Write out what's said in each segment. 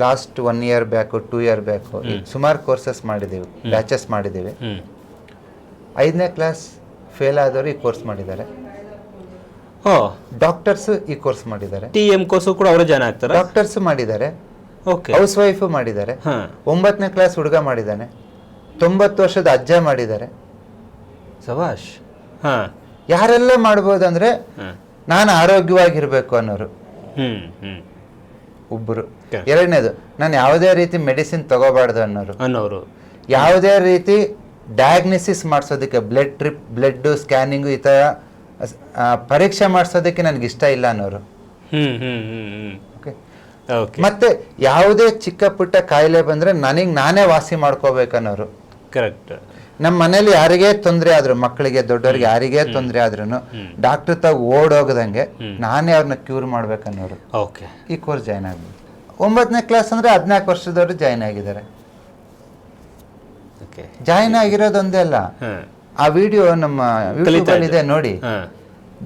Last one year back two year back ಸುಮಾರು courses ಮಾಡಿದ್ದೀವಿ batches ಮಾಡಿದ್ದೀವಿ ಐದನೇ ಕ್ಲಾಸ್ ಫೇಲ್ ಆದವರು ಈ ಕೋರ್ಸ್ ಮಾಡಿದ್ದಾರೆ. ಡಾಕ್ಟರ್ಸ್ ಈ ಕೋರ್ಸ್ ಮಾಡಿದ್ದಾರೆ. ಟಿ ಎಂ ಕೋರ್ಸು ಕೂಡ ಅವರೇ ಜನ ಆಗ್ತಾರೆ? ಡಾಕ್ಟರ್ಸ್ ಮಾಡಿದ್ದಾರೆ. ಓಕೆ ಹೌಸ್ ವೈಫ್ ಮಾಡಿದ್ದಾರೆ ಒಂಬತ್ತನೇ ಕ್ಲಾಸ್ ಹುಡುಗ ಮಾಡಿದ್ದಾನೆ. ತೊಂಬತ್ತು ವರ್ಷದ ಅಜ್ಜ ಮಾಡಿದ್ದಾರೆ. ಸವಾಶ್ ಹಾ. ಯಾರೆಲ್ಲ ಮಾಡ್ಬೋದು ಅಂದ್ರೆ ಹಾ. ನಾನು ಆರೋಗ್ಯವಾಗಿರ್ಬೇಕು ಅನ್ನೋರು. ಒಬ್ಬರು. ಎರಡನೇದು ನಾನು ಯಾವುದೇ ರೀತಿ ಮೆಡಿಸಿನ್ ತಗೋಬಾರ್ದು ಅನ್ನೋರು. ಅನ್ನೋರು. ಯಾವುದೇ ರೀತಿ ಡಯಾಗ್ನಿಸಿಸ್ ಮಾಡಿಸೋದಕ್ಕೆ ಬ್ಲಡ್ ಟ್ರಿಪ್ ಬ್ಲಡ್ ಸ್ಕ್ಯಾನಿಂಗು ಈ ಥರ ಪರೀಕ್ಷೆ ಮಾಡಿಸೋದಕ್ಕೆ ನನಗೆ ಇಷ್ಟ ಇಲ್ಲ ಅನ್ನೋರು. ಮತ್ತೆ ಯಾವುದೇ ಚಿಕ್ಕ ಪುಟ್ಟ ಕಾಯಿಲೆ ಬಂದ್ರೆ ನನಗೆ ನಾನೇ ವಾಸಿ ಮಾಡ್ಕೋಬೇಕನ್ನೋರು ಕರೆಕ್ಟ್ ನಮ್ಮ ಮನೇಲಿ ಯಾರಿಗೇ ತೊಂದರೆ ಆದ್ರು ಮಕ್ಕಳಿಗೆ ದೊಡ್ಡವ್ರಿಗೆ ಯಾರಿಗೇ ತೊಂದರೆ ಆದ್ರೂ ಡಾಕ್ಟರ್ ತಾಗ ಓಡೋಗದಂಗೆ ನಾನೇ ಅವ್ರನ್ನ ಕ್ಯೂರ್ ಮಾಡ್ಬೇಕನ್ನೋರು ಓಕೆ ಈ ಕೋರ್ಸ್ ಜಾಯ್ನ್ ಆಗ್ಬೋದು. ಒಂಬತ್ತನೇ ಕ್ಲಾಸ್ ಅಂದ್ರೆ ಹದಿನಾಲ್ಕು ವರ್ಷದವರು ಜಾಯ್ನ್ ಆಗಿದ್ದಾರೆ. ಜಾಯ್ನ್ ಆಗಿರೋದೊಂದೇ ಅಲ್ಲ. ಆ ವಿಡಿಯೋ ನಮ್ಮ ಇದೆ ನೋಡಿ.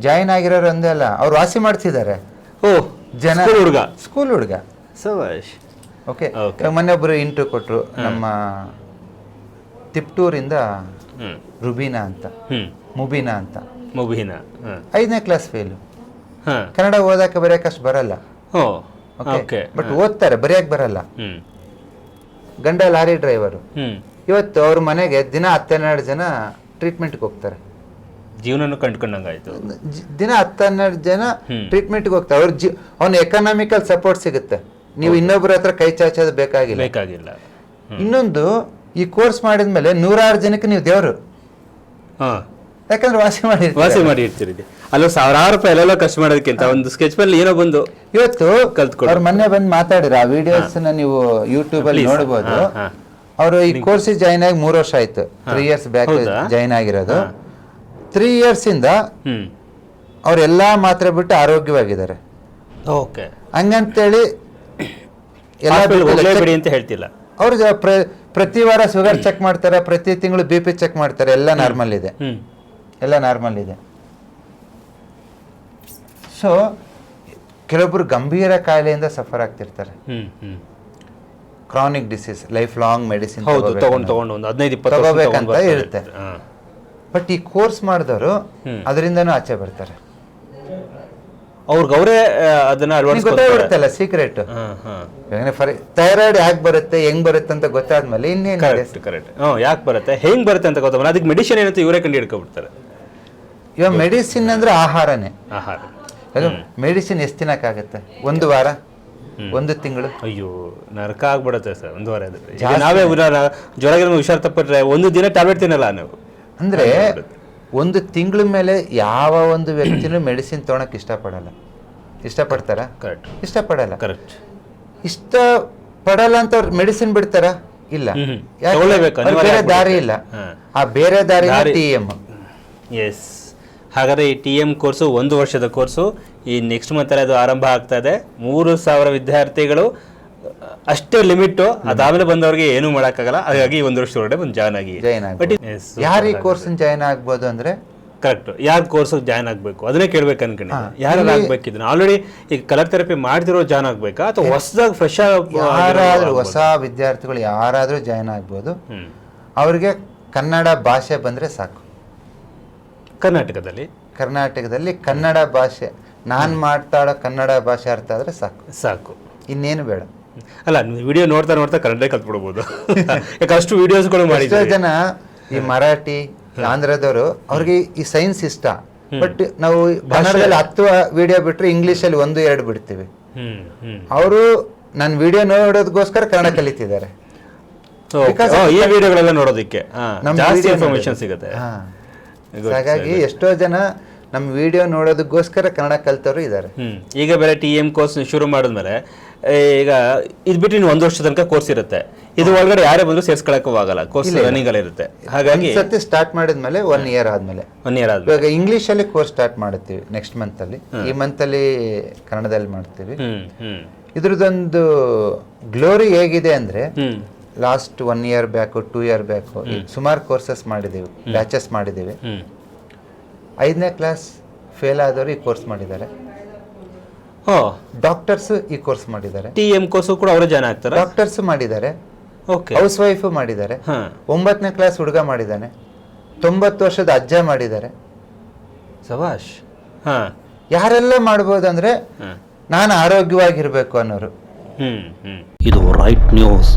ಜಾಯ್ನ್ ಆಗಿರೋರು ಒಂದೇ ಅಲ್ಲ. ಅವ್ರು ವಾಸಿ ಮಾಡ್ತಿದ್ದಾರೆ. ಓ ಜನ ಹುಡುಗ. ಸ್ಕೂಲ್ ಹುಡುಗ. ಸವಾಶ್ ಓಕೆ. ಮೊನ್ನೆ ಒಬ್ರು ಇಂಟು ಕೊಟ್ರು. ನಮ್ಮ ತಿಪ್ಟೂರಿಂದ ರುಬೀನಾ ಅಂತ. ಹ್ಮ್. ಮುಬೀನಾ ಅಂತ. ಮುಬೀನಾ ಐದನೇ ಕ್ಲಾಸ್ ಫೇಲು ಕನ್ನಡ ಓದಕ್ಕೆ ಬರೆಯೋಕಷ್ಟು ಬರಲ್ಲ. ಓಕೆ ಬಟ್ ಓದ್ತಾರೆ ಬರೆಯಕ್ಕೆ ಬರಲ್ಲ. ಗಂಡ ಲಾರಿ ಡ್ರೈವರು. ಇವತ್ತು ಅವ್ರ ಮನೆಗೆ ದಿನ ಹತ್ತೆರಡು ಜನ ಟ್ರೀಟ್ಮೆಂಟ್ಗೆ ಹೋಗ್ತಾರೆ. ಜೀವನನು ಕಂಡ್ಕೊಂಡಂಗಾಯ್ತು. ದಿನ ಹತ್ತೆರಡು ಜನ. ಟ್ರೀಟ್ಮೆಂಟ್ಗೆ ಹೋಗ್ತಾರೆ. ಅವ್ರ ಜೀ ಅವ್ನ ಎಕನಾಮಿಕಲ್ ಸಪೋರ್ಟ್ ಸಿಗುತ್ತೆ. ನೀವು ಇನ್ನೊಬ್ಬರ ಹತ್ರ ಕೈ ಚಾಚೋದು ಬೇಕಾಗಿಲ್ಲ. ಬೇಕಾಗಿಲ್ಲ. ಇನ್ನೊಂದು ಈ ಕೋರ್ಸ್ ಮಾಡಿದ್ಮೇಲೆ ನೂರಾರು ಜನಕ್ಕೆ ನೀವು ದೇವರು. ಹಾಂ. ಯಾಕಂದ್ರೆ ವಾಸಿ ಮಾಡಿ ವಾಸಿ ಮಾಡಿ ಇರ್ತೀರಿ ಅಲ್ಲೋ ಸಾವಿರಾರು ರೂಪಾಯಿ ಎಲ್ಲೆಲ್ಲ ಖರ್ಚು ಮಾಡೋದಕ್ಕಿಂತ ಒಂದು ಸ್ಕೆಚ್ ಮೇಲೆ ಏನೋ ಬಂದು ಇವತ್ತು ಕಲ್ತ್ಕೊಳ್ಳಿ. ಅವ್ರು ಮೊನ್ನೆ ಬಂದು ಮಾತಾಡಿರ ಆ ವಿಡಿಯೋಸ್ ನೀವು ಯೂಟ್ಯೂಬ್ ಅಲ್ಲಿ. ನೋಡಬಹುದು. ಅವರು ಈ ಕೋರ್ಸಿಗೆ ಜಾಯಿನ್ ಆಗಿ ಮೂರು ವರ್ಷ ಆಯ್ತು. ತ್ರೀ ಇಯರ್ಸ್ ಬ್ಯಾಕ್ ಜಾಯಿನ್ ಆಗಿರೋದು. ತ್ರೀ ಇಯರ್ಸ್ ಇಂದ ಅವ್ರೆಲ್ಲಾ ಮಾತ್ರೆ ಬಿಟ್ಟು ಆರೋಗ್ಯವಾಗಿದ್ದಾರೆ. ಓಕೆ. ಹಂಗಂತೇಳಿ ಎಲ್ಲ ಅಂತ ಹೇಳ್ತಿಲ್ಲ. ಅವ್ರು ಪ್ರತಿ ವಾರ ಶುಗರ್ ಚೆಕ್ ಮಾಡ್ತಾರೆ ಪ್ರತಿ ತಿಂಗಳು ಬಿ ಪಿ ಚೆಕ್ ಮಾಡ್ತಾರೆ ಎಲ್ಲ ನಾರ್ಮಲ್ ಇದೆ. ಎಲ್ಲ ನಾರ್ಮಲ್ ಇದೆ. ಸೊ ಕೆಲವೊಬ್ರು ಗಂಭೀರ ಕಾಯಿಲೆಯಿಂದ suffer ಆಗ್ತಿರ್ತಾರೆ. Chronic disease life long medicine ತಗೋಬೇಕಂತ ಇರುತ್ತೆ. ಬಟ್ ಈ ಕೋರ್ಸ್ ಮಾಡಿದವರು. ಅದರಿಂದನೂ ಆಚೆ ಬರ್ತಾರೆ. ಅವ್ರಿಗೆ ಅವರೇ ಅದನ್ನ ಗೊತ್ತಾಗ್ಬಿಡುತ್ತಲ್ಲ ಸೀಕ್ರೆಟ್ ಫಾರ್ ಥೈರಾಯ್ಡ್ ಯಾಕೆ ಬರುತ್ತೆ ಹೆಂಗ್ ಬರುತ್ತೆ ಅಂತ ಗೊತ್ತಾದ್ಮೇಲೆ ಇನ್ನೇನು ಕರೆಕ್ಟ್ ಕರೆಕ್ಟ್ ಹ್ಞೂ ಯಾಕೆ ಬರುತ್ತೆ ಹೆಂಗ್ ಬರುತ್ತೆ ಅಂತ ಗೊತ್ತಾಗ ಅದಕ್ಕೆ ಮೆಡಿಸಿನ್ ಏನಂತ ಇವರೇ ಕಂಡು ಹಿಡ್ಕೊಬಿಡ್ತಾರೆ. ಇವಾಗ ಮೆಡಿಸಿನ್ ಅಂದ್ರೆ ಆಹಾರನೇ. ಆಹಾರ. ಮೆಡಿಸಿನ್ ಎಷ್ಟು ತಿನ್ನಕ್ಕಾಗತ್ತೆ ಒಂದು ವಾರ? ಒಂದು ತಿಂಗಳು? ಅಯ್ಯೋ ನರಕ ಆಗ್ಬಿಡತ್ತೆ ಸರ್ ಒಂದು ವಾರ ನಾವೇ ಜ್ವರ ಹುಷಾರ್ ತಪ್ಪಿಟ್ರೆ ಒಂದು ದಿನ ಟ್ಯಾಬ್ಲೆಟ್ ತಿನ್ನಲ್ಲ ನೀವು. ಅಂದ್ರೆ ಒಂದು ತಿಂಗಳ ಮೇಲೆ ಯಾವ ಒಂದು ವ್ಯಕ್ತಿನೂ ಮೆಡಿಸಿನ್ ತೊಗೊಳಕ್ ಇಷ್ಟಪಡಲ್ಲ. ಇಷ್ಟಪಡ್ತಾರ? ಕರೆಕ್ಟ್ ಇಷ್ಟಪಡಲ್ಲ. ಕರೆಕ್ಟ್ ಇಷ್ಟ ಪಡಲ್ಲ ಅಂತ ಅವ್ರು ಮೆಡಿಸಿನ್ ಬಿಡ್ತಾರ? ಇಲ್ಲ. ಯಾಕೆ? ತಗೊಳ್ಳೇಬೇಕು, ಅವ್ರಿಗೆ ಅನಿವಾರ್ಯ ಬೇರೆ ದಾರಿ ಇಲ್ಲ. ಆ ಬೇರೆ ದಾರಿ ಟಿ ಎಂ ಎಸ್ ಹಾಗಾದ್ರೆ ಈ ಟಿ ಎಂ ಕೋರ್ಸು ಒಂದು ವರ್ಷದ ಕೋರ್ಸು ಈ ನೆಕ್ಸ್ಟ್ ಮಂತಲ್ಲಿ ಅದು ಆರಂಭ ಆಗ್ತಾ ಇದೆ. ಮೂರು ಸಾವಿರ ವಿದ್ಯಾರ್ಥಿಗಳು ಅಷ್ಟೇ ಲಿಮಿಟ್ ಅದಾದ್ಮೇಲೆ ಬಂದವ್ರಿಗೆ ಏನು ಮಾಡೋಕ್ಕಾಗಲ್ಲ. ಹಾಗಾಗಿ ಒಂದು ವರ್ಷದ ಒಳಗಡೆ ಬಂದು ಜಾಯ್ನ್ ಆಗಿ. ಜಾಯ್ನ್ ಬಟ್ ಆಗ್ಬೋದು ಯಾರು ಈ ಕೋರ್ಸ್ ಜಾಯ್ನ್ ಆಗ್ಬೋದು ಅಂದ್ರೆ? ಕರೆಕ್ಟ್ ಯಾರು ಕೋರ್ಸ್ ಜಾಯ್ನ್ ಆಗಬೇಕು? ಅದನ್ನೇ ಕೇಳ್ಬೇಕು ಅನ್ಕೊಂಡು ಯಾರು ಆಗ್ಬೇಕಿದ್ರೆ ಆಲ್ರೆಡಿ ಈಗ ಕಲರ್ ಥೆರಪಿ ಮಾಡ್ತಿರೋ ಜಾಯ್ನ್ ಆಗ್ಬೇಕಾ? ಅಥವಾ ಹೊಸದಾಗಿ ಫ್ರೆಶ್ ಯಾರಾದ್ರೂ ಹೊಸ ವಿದ್ಯಾರ್ಥಿಗಳು ಯಾರಾದ್ರೂ ಜಾಯ್ನ್ ಆಗ್ಬೋದು. ಅವ್ರಿಗೆ ಕನ್ನಡ ಭಾಷೆ ಬಂದ್ರೆ ಸಾಕು. ಕರ್ನಾಟಕದಲ್ಲಿ? ಕರ್ನಾಟಕದಲ್ಲಿ ಕನ್ನಡ ಭಾಷೆ. ನಾನ್ ಮಾತಾಡೋ ಕನ್ನಡ ಭಾಷೆ ಅರ್ಥ ಆದ್ರೆ ಸಾಕು. ಸಾಕು. ಇನ್ನೇನು ಬೇಡ. ಅಲ್ಲ ವಿಡಿಯೋ ನೋಡ್ತಾ ನೋಡ್ತಾ ಕನ್ನಡ ಕಲ್ತ್ಬಿಡ್ಬೋದು. ಯಾಕೆ ಅಷ್ಟು ವಿಡಿಯೋಸ್ಗಳು ಎಷ್ಟೋ ಮಾಡಿದ್ದೀವಿ ಜನ ಈ ಮರಾಠಿ ಆಂಧ್ರದವರು ಅವ್ರಿಗೆ ಈ ಸೈನ್ಸ್ ಇಷ್ಟ. ಬಟ್ ನಾವು ಕನ್ನಡದಲ್ಲಿ ಹತ್ತು ವಿಡಿಯೋ ಬಿಟ್ರೆ ಇಂಗ್ಲಿಷ್ ಅಲ್ಲಿ ಒಂದು ಎರಡು ಬಿಡ್ತೀವಿ. ಅವರು ನನ್ನ ವಿಡಿಯೋ ನೋಡೋದಕ್ಕೋಸ್ಕರ ಕನ್ನಡ ಕಲಿತಿದ್ದಾರೆ. ಈ ವಿಡಿಯೋಗಳೆಲ್ಲ ನೋಡೋದಕ್ಕೆ. ಜಾಸ್ತಿ ಇನ್ಫಾರ್ಮೇಶನ್ ಸಿಗುತ್ತೆ. ಹಾಗಾಗಿ ಎಷ್ಟೋ ಜನ ನಮ್ಮ ವಿಡಿಯೋ ನೋಡೋದಕ್ಕೋಸ್ಕರ ಕನ್ನಡ ಕಲ್ತವರು ಇದ್ದಾರೆ. ಈಗ ಬೇರೆ ಟಿ ಎಂ ಕೋರ್ಸ್ ಶುರು ಮಾಡಿದ್ಮೇಲೆ ಈಗ ಇದು ಬಿಟ್ಟು ನೀವು ಒಂದು ವರ್ಷ ತನಕ ಕೋರ್ಸ್ ಇರುತ್ತೆ. ಇದು ಒಳಗಡೆ ಯಾರೇ ಬಂದ್ರು ಸೇರ್ಸ್ಕೊಳಕ್ಕೂ ಆಗಲ್ಲ ಕೋರ್ಸ್ ರನ್ನಿಂಗ್ ಇರುತ್ತೆ ಹಾಗಾಗಿ ಸತಿ ಸ್ಟಾರ್ಟ್ ಮಾಡಿದ್ಮೇಲೆ ಒನ್ ಇಯರ್ ಆದ್ಮೇಲೆ. ಒನ್ ಇಯರ್ ಆದ್ಮೇಲೆ. ಇವಾಗ ಇಂಗ್ಲಿಷ್ ಅಲ್ಲಿ ಕೋರ್ಸ್ ಸ್ಟಾರ್ಟ್ ಮಾಡುತ್ತೀವಿ ನೆಕ್ಸ್ಟ್ ಮಂತ್ ಅಲ್ಲಿ. ಈ ಮಂತ್ ಅಲ್ಲಿ ಕನ್ನಡದಲ್ಲಿ ಮಾಡ್ತೀವಿ. ಇದ್ರದ್ದೊಂದು ಗ್ಲೋರಿ ಹೇಗಿದೆ ಅಂದ್ರೆ last one year back two year back ಸುಮಾರು ಕೋರ್ಸಸ್ ಮಾಡಿದ್ದೀವಿ ಬ್ಯಾಚಸ್ ಮಾಡಿದ್ದೀವಿ ಐದನೇ ಕ್ಲಾಸ್ ಫೇಲ್ ಆದವರು ಈ ಕೋರ್ಸ್ ಮಾಡಿದ್ದಾರೆ. ಡಾಕ್ಟರ್ಸ್ ಈ ಕೋರ್ಸ್ ಮಾಡಿದ್ದಾರೆ. ಟಿ ಎಂ ಕೋರ್ಸು ಕೂಡ ಅವರೇ ಜನ ಆಗ್ತಾರೆ? ಡಾಕ್ಟರ್ಸ್ ಮಾಡಿದ್ದಾರೆ. ಓಕೆ ಹೌಸ್ ವೈಫ್ ಮಾಡಿದ್ದಾರೆ. ಒಂಬತ್ತನೇ ಕ್ಲಾಸ್ ಹುಡುಗ ಮಾಡಿದ್ದಾನೆ. ತೊಂಬತ್ತು ವರ್ಷದ ಅಜ್ಜ ಮಾಡಿದ್ದಾರೆ. ಸವಾಶ್ ಹಾ. ಯಾರೆಲ್ಲ ಮಾಡ್ಬೋದಂದ್ರೆ ಹಾ. ನಾನು ಆರೋಗ್ಯವಾಗಿರ್ಬೇಕು ಅನ್ನೋರು. ಇದು ರೈಟ್ ನ್ಯೂಸ್